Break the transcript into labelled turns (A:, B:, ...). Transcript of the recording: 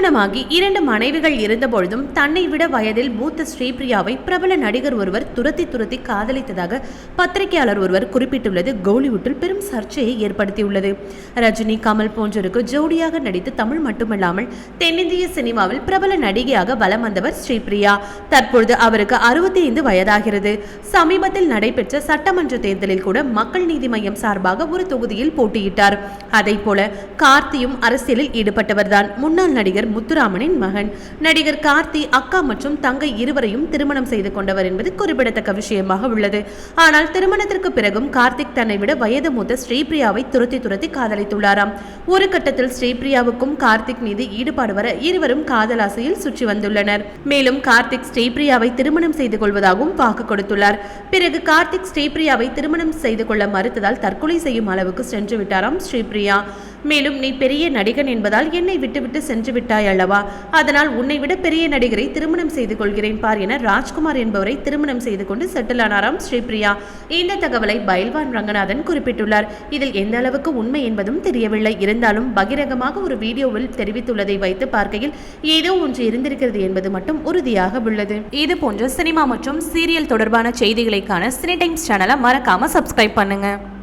A: திருமணமாகி இரண்டு மனைவிகள் இருந்தபொழுதும் தன்னை விட வயதில் மூத்த ஸ்ரீபிரியாவை பிரபல நடிகர் ஒருவர் துரத்தி துரத்தி காதலித்ததாக பத்திரிகையாளர் ஒருவர் குறிப்பிட்டுள்ளது. கோலிவுட்டில் பெரும் சர்ச்சையை ஏற்படுத்தியுள்ளது. ரஜினி கமல் போன்றோருக்கு ஜோடியாக நடித்து தமிழ் மட்டுமல்லாமல் தென்னிந்திய சினிமாவில் பிரபல நடிகையாக வலம் வந்தவர் ஸ்ரீபிரியா. தற்பொழுது அவருக்கு அறுபத்தி ஐந்து வயதாகிறது. சமீபத்தில் நடைபெற்ற சட்டமன்ற தேர்தலில் கூட மக்கள் நீதி மையம் சார்பாக ஒரு தொகுதியில் போட்டியிட்டார். அதை போல கார்த்தியும் அரசியலில் ஈடுபட்டவர்தான். முன்னாள் நடிகர் முத்துராமனின் மகன். நடிகர் கார்த்தி அக்கா மற்றும் தங்கை இருவரையும் திருமணம் செய்து கொண்டவர் என்பது குறிப்பிடத்தக்க விஷயமாக உள்ளது. ஆனால் திருமணத்திற்கு பிறகும் கார்த்திக் தன்னை விட வயது மூத்த ஸ்ரீபிரியாவை துரத்தி துரத்தி காதலித்துள்ளாராம். ஒரு கட்டத்தில் ஸ்ரீபிரியாவுக்கும் கார்த்திக் மீது ஈடுபாடு வர இருவரும் காதலாசையில் சுற்றி வந்துள்ளனர். மேலும் கார்த்திக் ஸ்ரீபிரியாவை திருமணம் செய்து கொள்வதாகவும் வாக்கு கொடுத்துள்ளார். பிறகு கார்த்திக் ஸ்ரீபிரியாவை திருமணம் செய்து கொள்ள மறுத்ததால் தற்கொலை செய்யும் அளவுக்கு சென்று விட்டாராம் ஸ்ரீபிரியா. மேலும் நீ பெரிய நடிகன் என்பதால் என்னை விட்டுவிட்டு சென்று விட்டாய் அல்லவா? அதனால் உன்னை விட பெரிய நடிகரை திருமணம் செய்து கொள்கிறேன் பார் என ராஜ்குமார் என்பவரை திருமணம் செய்து கொண்டு செட்டில் ஆனாராம் ஸ்ரீபிரியா. இந்த தகவலை பயல்வான் ரங்கநாதன் குறிப்பிட்டுள்ளார். இதில் எந்த அளவுக்கு உண்மை என்பதும் தெரியவில்லை. இருந்தாலும் பகிரங்கமாக ஒரு வீடியோவில் தெரிவித்துள்ளதை வைத்து பார்க்கையில் ஏதோ ஒன்று இருந்திருக்கிறது என்பது மட்டும் உறுதியாக உள்ளது. இது போன்ற சினிமா மற்றும் சீரியல் தொடர்பான செய்திகளைக்கான சினி டைம்ஸ் சேனலை மறக்காம சப்ஸ்கிரைப் பண்ணுங்க.